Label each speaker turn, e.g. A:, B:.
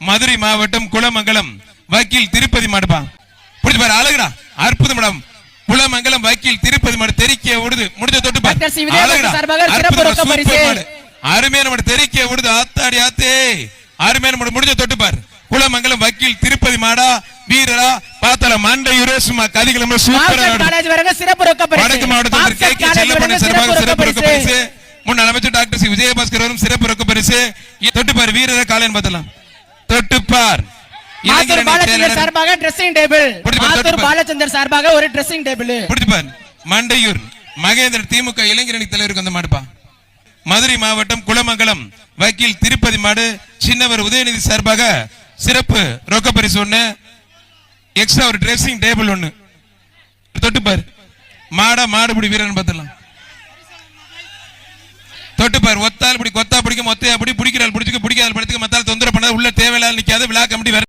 A: மதுரை மாவட்டம் குளமங்கலம் வக்கீல் திருப்பதி மாடுப்பா. புரிஞ்சு பாரு அழகுடா. அற்புதம் மேடம் குளமங்கலம் வக்கீல் திருப்பதி மாடு தெறிக்க விடுது முடிஞ்ச தொட்டு பாரு. மாடு. அருமையான மாடு. தெறிக்க விடுது ஆத்தாடி ஆத்தே. அருமையான மாடு. முடிஞ்ச தொட்டு பாரு. குளமங்கலம் வக்கீல் திருப்பதி மாடா வீரரா பாத்தல மண்டையூரே சும்மா கதிகளமா சூப்பரா
B: சிறப்பு ரொக்க பரிசு.
A: வடக்கு மாவட்டத்தில் கே
B: மார்க்செட்
A: கே
B: காலேஜ்
A: செல்லப்பண்ண
B: வழங்க
A: சார்பாக சிறப்பு ரொக்க பரிசு. முன்னாள் அமைச்சர் டாக்டர் சி. விஜயபாஸ்கர் சிறப்பு ரொக்க பரிசு. இ- தொட்டுப்பார் வீரரை காலைன்னு பார்த்தலாம் தொட்டுப்பார்.
B: மாத்தூர் பாலச்சந்தர் சார்பாக ட்ரெஸ்ஸிங் டேபிள்
A: பிடிச்சு
B: மாத்தூர். பாலச்சந்தர் சார்பாக ஒரு ட்ரெஸ்ஸிங் டேபிள்
A: பிடிச்சுப்பார் மண்டையூர். மகேந்திரன் திமுக இளைஞரணி தலைவருக்கு அந்த மாடுப்பா. மதுரை மாவட்டம் குளமங்கலம் வக்கீல் திருப்பதி மாடு சின்னவர் உதயநிதி சார்பாக சிறப்பு ரொக்க பரிசு ஒண்ணு எக்ஸ்ட்ரா ஒரு ட்ரெஸ்ஸிங் டேபிள் ஒண்ணு. தொட்டுப்பார். மாடா மாடுபிடி வீரன் பார்த்துலாம் தொட்டுப்பார். ஒத்தால் இப்படி கொத்தா பிடிக்க மொத்தையா அப்படி பிடிக்கிறாள் பிடிச்சுக்க உள்ள தேவையில்லாத நிக்காது விழா கமிட்டி